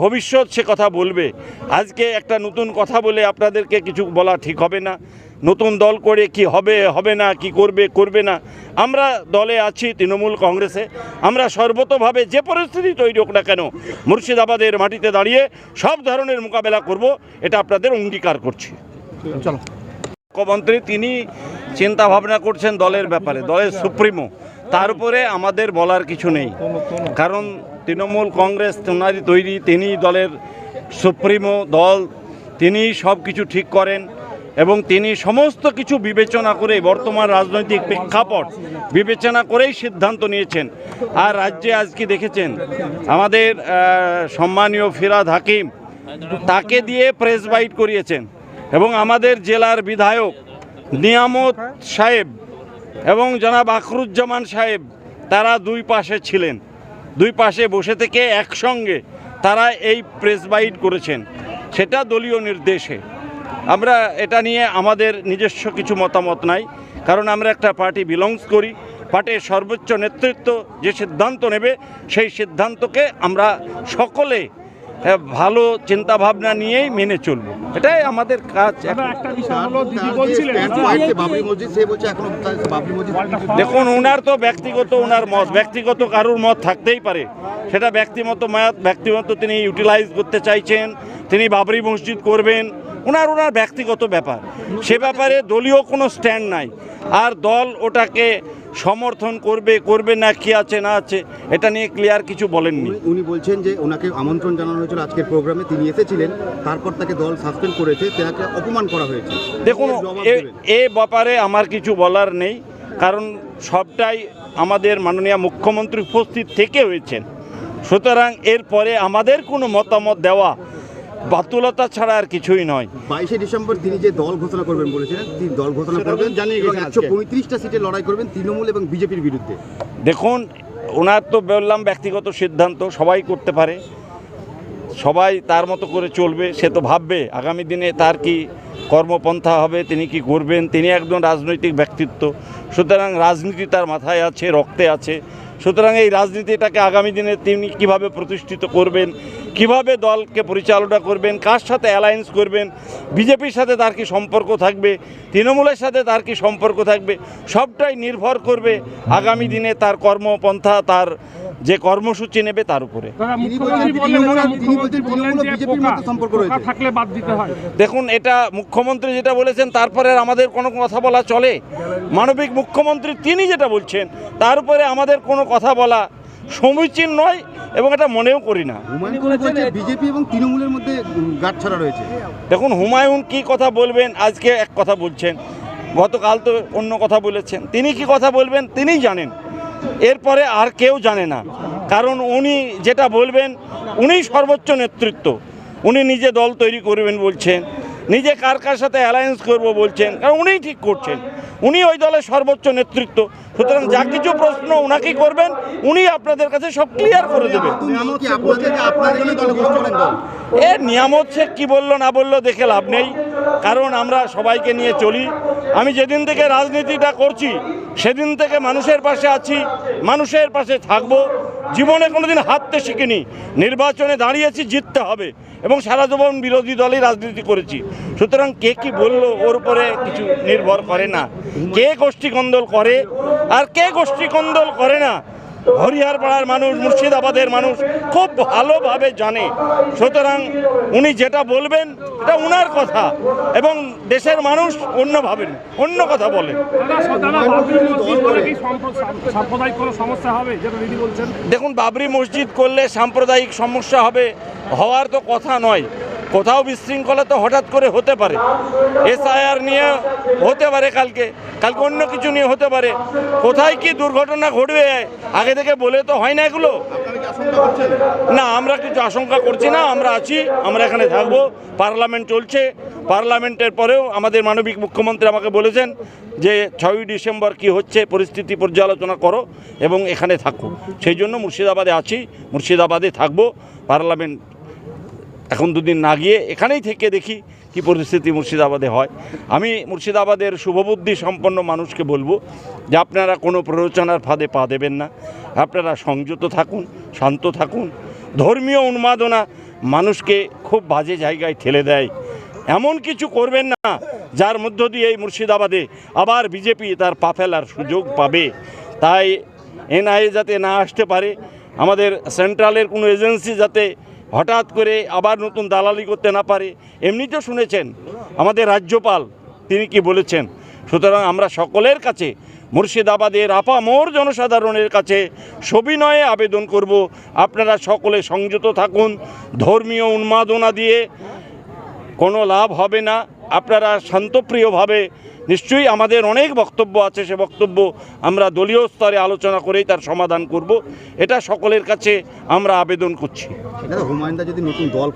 ভবিষ্যৎ সে কথা বলবে। আজকে একটা নতুন কথা বলে আপনাদেরকে কিছু বলা ঠিক হবে না। নতুন দল করে কি হবে হবে না কি করবে করবে না। আমরা দলে আছি তৃণমূল কংগ্রেসে। আমরা সর্বতভাবে যে পরিস্থিতি তৈরি হোক না কেন মুর্শিদাবাদের মাটিতে দাঁড়িয়ে সব ধরনের মোকাবেলা করব এটা আপনাদের অঙ্গীকার করছি। চলো। মুখ্যমন্ত্রী তিনি চিন্তা ভাবনা করছেন দলের ব্যাপারে দলের সুপ্রিমো। তার উপরে আমাদের বলার কিছু নেই। কারণ তৃণমূল কংগ্রেস ওনারই তৈরি তিনি দলের সুপ্রিমো দল তিনি সব কিছু ঠিক করেন এবং তিনি সমস্ত কিছু বিবেচনা করে বর্তমান রাজনৈতিক প্রেক্ষাপট বিবেচনা করেই সিদ্ধান্ত নিয়েছেন। আর রাজ্যে আজকে দেখেছেন, আমাদের সম্মানীয় ফিরাদ হাকিম তাকে দিয়ে প্রেস বাইট করিয়েছেন এবং আমাদের জেলার বিধায়ক নিয়ামত সাহেব এবং জনাব আখরুজ্জামান সাহেব, তারা দুই পাশে ছিলেন। দুই পাশে বসে থেকে একসঙ্গে তারা এই প্রেস বাইট করেছেন। সেটা দলীয় নির্দেশে। আমরা এটা নিয়ে আমাদের নিজস্ব কিছু মতামত নাই, কারণ আমরা একটা পার্টি বিলংস করি। পার্টির সর্বোচ্চ নেতৃত্ব যে সিদ্ধান্ত নেবে, সেই সিদ্ধান্তকে আমরা সকলে আহ, ভালো চিন্তাভাবনা নিয়েই মেনে চলব। এটাই আমাদের কাজ। একটা বিষয় হলো দিদি বলছিলেন যে বাবরি মসজিদ সে বলছে এখনও বাবরি মসজিদ দেখুন ওনার তো ব্যক্তিগত ওনার মত ব্যক্তিগত কারুর মত থাকতেই পারে। সেটা ব্যক্তিগত মত ব্যক্তিগত তিনি ইউটিলাইজ করতে চাইছেন তিনি বাবরি মসজিদ করবেন। ওনার ওনার ব্যক্তিগত ব্যাপার। সে ব্যাপারে দলীয় কোনো স্ট্যান্ড নাই। আর দল ওটাকে সমর্থন করবে করবে না কি আছে না আছে এটা নিয়ে ক্লিয়ার কিছু বলেননি। উনি- বলছেন যে ওনাকে আমন্ত্রণ জানানো হয়েছিল আজকের প্রোগ্রামে তিনি এসেছিলেন তারপর তাকে দল সাসপেন্ড করেছে তাকে অপমান করা হয়েছে। দেখুন। এ ব্যাপারে আমার কিছু বলার নেই কারণ সবটাই আমাদের মাননীয় মুখ্যমন্ত্রী উপস্থিত থেকে হয়েছেন। সুতরাং এরপরে আমাদের কোনো মতামত দেওয়া বাতুলতা ছাড়া আর কিছুই নয়। বাইশে ডিসেম্বর তিনি যে দল ঘোষণা করবেন বলেছিলেন তিনি দল ঘোষণা করবেন জানিয়ে গেছেন একশো পঁয়ত্রিশটা সিটে লড়াই করবেন তৃণমূল এবং বিজেপির বিরুদ্ধে। দেখুন ওনার তো বললাম ব্যক্তিগত সিদ্ধান্ত সবাই করতে পারে। সবাই তার মতো করে চলবে সে তো ভাববে আগামী দিনে তার কি কর্মপন্থা হবে তিনি কি করবেন? তিনি একজন রাজনৈতিক ব্যক্তিত্ব। সুতরাং রাজনীতি তার মাথায় আছে রক্তে আছে। সুতরাং এই রাজনীতিটাকে আগামী দিনে তিনি কীভাবে প্রতিষ্ঠিত করবেন, কীভাবে দলকে পরিচালনা করবেন, কার সাথে অ্যালায়েন্স করবেন, বিজেপির সাথে তার কি সম্পর্ক থাকবে, তৃণমূলের সাথে তার কি সম্পর্ক থাকবে, সবটাই নির্ভর করবে আগামী দিনে তার কর্মপন্থা, তার যে কর্মসূচি নেবে তার উপরে। হয়। দেখুন এটা মুখ্যমন্ত্রী যেটা বলেছেন তারপরে আমাদের কোনো কথা বলা চলে। মানবিক মুখ্যমন্ত্রী তিনি যেটা বলছেন তার উপরে আমাদের কোনো কথা বলা সমীচীন নয় এবং এটা মনেও করি না। হুমায়ুন বিজেপি এবং তৃণমূলের মধ্যে গাঁট ছাড়া রয়েছে। দেখুন হুমায়ুন কি কথা বলবেন আজকে এক কথা বলছেন গতকাল তো অন্য কথা বলেছেন। তিনি কি কথা বলবেন তিনিই জানেন। এরপরে আর কেউ জানে না। কারণ উনি যেটা বলবেন উনি সর্বোচ্চ নেতৃত্ব। উনি নিজে দল তৈরি করবেন বলছেন, নিজে কার কার সাথে অ্যালায়েন্স করব বলছেন, কারণ উনিই ঠিক করছেন। উনি ওই দলের সর্বোচ্চ নেতৃত্ব। সুতরাং যা কিছু প্রশ্ন ওনাকেই করবেন উনি আপনাদের কাছে সব ক্লিয়ার করে দেবেন তিনি কি আপনাদের আপনাদেরই দলে ঘোষণা করেন দল এ নিয়ামত শেখ কী বলল, না বলল, দেখে লাভ নেই। কারণ আমরা সবাইকে নিয়ে চলি। আমি যেদিন থেকে রাজনীতিটা করছি, সেদিন থেকে মানুষের পাশে আছি, মানুষের পাশে থাকব। জীবনে কোনোদিন হারতে শিখিনি। নির্বাচনে দাঁড়িয়েছি, জিততে হবে। এবং সারা জীবন বিরোধী দলই রাজনীতি করেছি। সুতরাং কে কি বলল, ওর উপরে কিছু নির্ভর করে না। কে গোষ্ঠী কন্দল করে, আর কে গোষ্ঠী কন্দল করে না হরিহার পাড়ার মানুষ, মুর্শিদাবাদের মানুষ খুব ভালোভাবে জানে। সুতরাং উনি যেটা বলবেন, এটা উনার কথা এবং দেশের মানুষ অন্য ভাবেন, অন্য কথা বলেন। দেখুন, বাবরি মসজিদ করলে সাম্প্রদায়িক সমস্যা হবে, হওয়ার তো কথা নয়। কোথাও বিশৃঙ্খলা তো হঠাৎ করে হতে পারে। এসআইআর নিয়ে হতে পারে কালকে। কালকে অন্য কিছু নিয়ে হতে পারে। কোথায় কি দুর্ঘটনা ঘটবে? আগে থেকে বলে তো হয় না এগুলো। না আমরা কিছু আশঙ্কা করছি না আমরা আছি আমরা এখানে থাকব পার্লামেন্ট চলছে। পার্লামেন্টের পরেও আমাদের মানবিক মুখ্যমন্ত্রী আমাকে বলেছেন যে ছয়ই ডিসেম্বর কি হচ্ছে পরিস্থিতি পর্যালোচনা করো এবং এখানে থাকো। সেই জন্য মুর্শিদাবাদে আছি মুর্শিদাবাদে থাকব পার্লামেন্ট এখন দুদিন না গিয়ে এখানেই থেকে দেখি কি পরিস্থিতি মুর্শিদাবাদে হয়। আমি মুর্শিদাবাদের শুভবুদ্ধি সম্পন্ন মানুষকে বলব যে আপনারা কোনো প্ররোচনার ফাঁদে পা দেবেন না। আপনারা সংযত থাকুন, শান্ত থাকুন। ধর্মীয় উন্মাদনা মানুষকে খুব বাজে জায়গায় ঠেলে দেয়। এমন কিছু করবেন না, যার মধ্য দিয়ে এই মুর্শিদাবাদে আবার বিজেপি তার পা ফেলার সুযোগ পাবে। তাই এনআইএ যাতে না আসতে পারে, আমাদের সেন্ট্রালের কোনো এজেন্সি যাতে হঠাৎ করে আবার নতুন দালালি করতে না পারে এমনিতেও শুনেছেন আমাদের রাজ্যপাল, তিনি কি বলেছেন? সুতরাং আমরা সকলের কাছে, মুর্শিদাবাদের আপামোর জনসাধারণের কাছে সবিনয়ে আবেদন করব। আপনারা সকলে সংযত থাকুন, ধর্মীয় উন্মাদনা দিয়ে কোনো লাভ হবে না। আপনারা শান্তপ্রিয়ভাবে নিশ্চয়ই আমাদের অনেক বক্তব্য আছে, সে বক্তব্য আমরা দলীয় স্তরে আলোচনা করেই তার সমাধান করব। এটা সকলের কাছে আমরা আবেদন করছি। হুমায়ুন্দা যদি নতুন দল